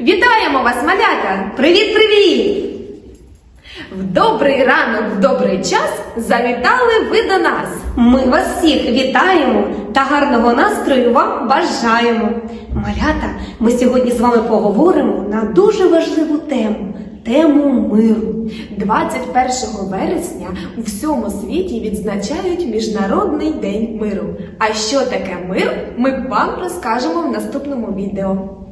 Вітаємо вас, малята! Привіт-привіт! В добрий ранок, в добрий час завітали ви до нас. Ми вас всіх вітаємо та гарного настрою вам бажаємо. Малята, ми сьогодні з вами поговоримо на дуже важливу тему тему миру. 21 вересня у всьому світі відзначають Міжнародний день миру. А що таке мир, ми вам розкажемо в наступному відео.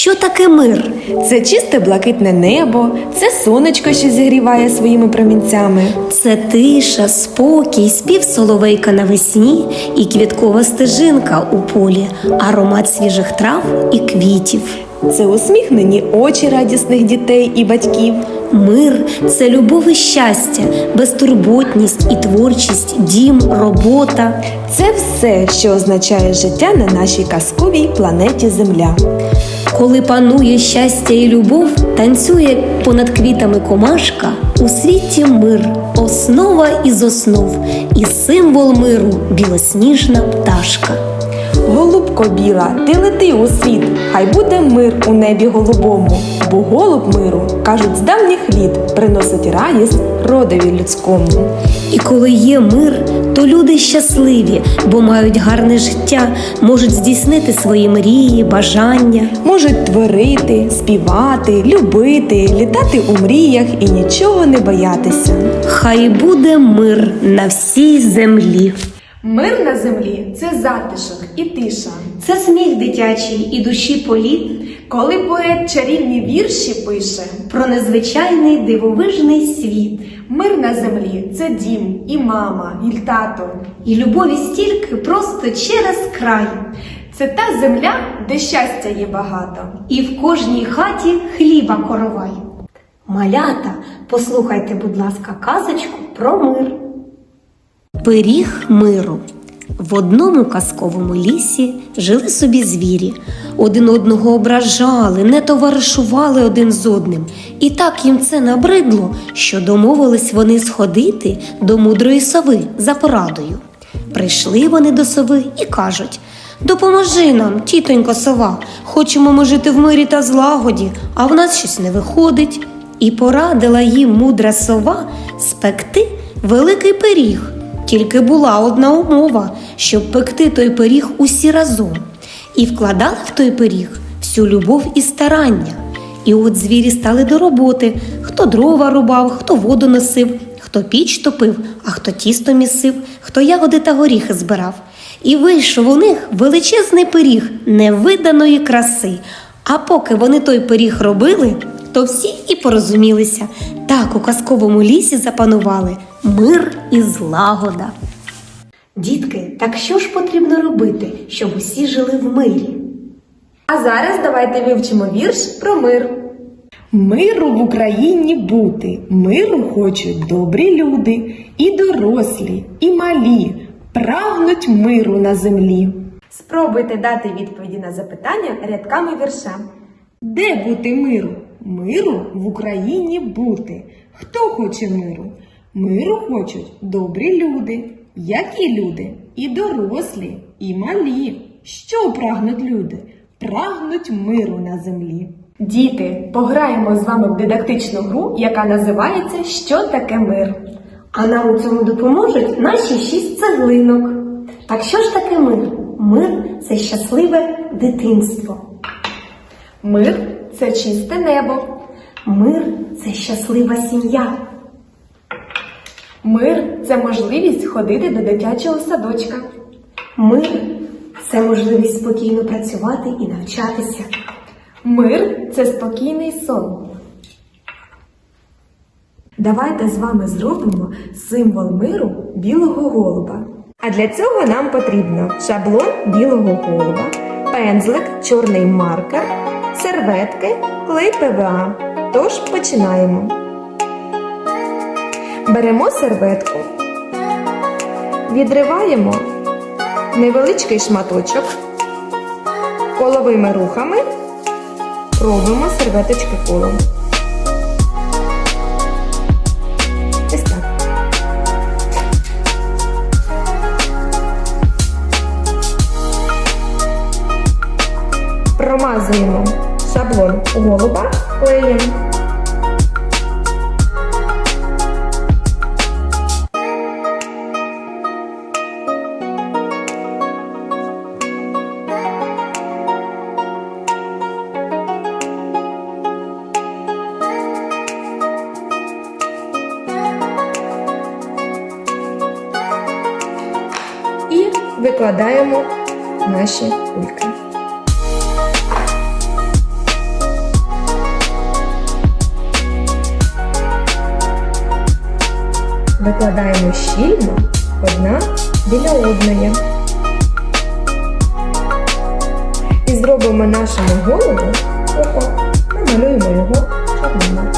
Що таке мир? Це чисте блакитне небо, це сонечко, що зігріває своїми промінцями. Це тиша, спокій, спів соловейка навесні і квіткова стежинка у полі, аромат свіжих трав і квітів. Це усміхнені очі радісних дітей і батьків. Мир це любов і щастя, безтурботність і творчість, дім, робота. Це все, що означає життя на нашій казковій планеті Земля. Коли панує щастя і любов, танцює понад квітами комашка, у світі мир, основа із основ, і символ миру білосніжна пташка. Голубко біла, ти лети у світ, хай буде мир у небі голубому, бо голуб миру, кажуть, з давніх літ приносить радість родові людському. І коли є мир, то люди щасливі, бо мають гарне життя, можуть здійснити свої мрії, бажання. Можуть творити, співати, любити, літати у мріях і нічого не боятися. Хай буде мир на всій землі. Мир на землі це затишок і тиша. Це сміх дитячий і душі політ Коли поет чарівні вірші пише, про незвичайний дивовижний світ. мир на землі це дім, і мама, і тато. І любові стільки просто через край. Це та земля, де щастя є багато. І в кожній хаті хліба коровай. Малята, послухайте, будь ласка, казочку про мир. Пиріг миру. В одному казковому лісі жили собі звірі. Один одного ображали, не товаришували один з одним. І так їм це набридло, що домовились вони сходити до мудрої сови за порадою. Прийшли вони до сови і кажуть: Допоможи нам, тітонько сова, хочемо ми жити в мирі та злагоді, а в нас щось не виходить. І порадила їм мудра сова спекти великий пиріг. Тільки була одна умова, щоб пекти той пиріг усі разом. І вкладали в той пиріг всю любов і старання. І от звірі стали до роботи: хто дрова рубав, хто воду носив, хто піч топив, а хто тісто місив, хто ягоди та горіхи збирав. І вийшов у них величезний пиріг невиданої краси. А поки вони той пиріг робили, то всі і порозумілися. Так у казковому лісі запанували мир і злагода. Дітки, так що ж потрібно робити, щоб усі жили в мирі? А зараз давайте вивчимо вірш про мир. Миру в Україні бути, миру хочуть добрі люди, і дорослі, і малі, прагнуть миру на землі. Спробуйте дати відповіді на запитання рядками вірша. Де бути миру? Миру в Україні бути. Хто хоче миру? Миру хочуть добрі люди. Які люди? І дорослі, і малі. Що прагнуть люди? Прагнуть миру на землі. Діти, пограємо з вами в дидактичну гру, яка називається Що таке мир? А нам у цьому допоможуть наші шість цеглинок. Так що ж таке мир? Мир це щасливе дитинство. Мир це чисте небо. Мир це щаслива сім'я. Мир це можливість ходити до дитячого садочка. Мир це можливість спокійно працювати і навчатися. Мир це спокійний сон. Давайте з вами зробимо символ миру білого голуба. А для цього нам потрібно шаблон білого голуба, пензлик, чорний маркер, серветки, клей ПВА. Тож починаємо. Беремо серветку, відриваємо невеличкий шматочок, коловими рухами робимо серветочки колом. Промазуємо Шаблон голуба клеєм. Викладаємо наші кульки. Викладаємо щільно одна біля одної. І зробимо нашому голову око. Намалюємо його чорним.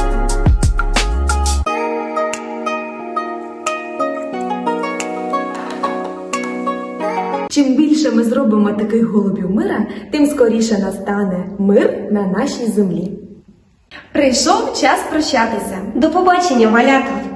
Чим більше ми зробимо таких голубів мира, тим скоріше настане мир на нашій землі. Прийшов час прощатися. До побачення, малята!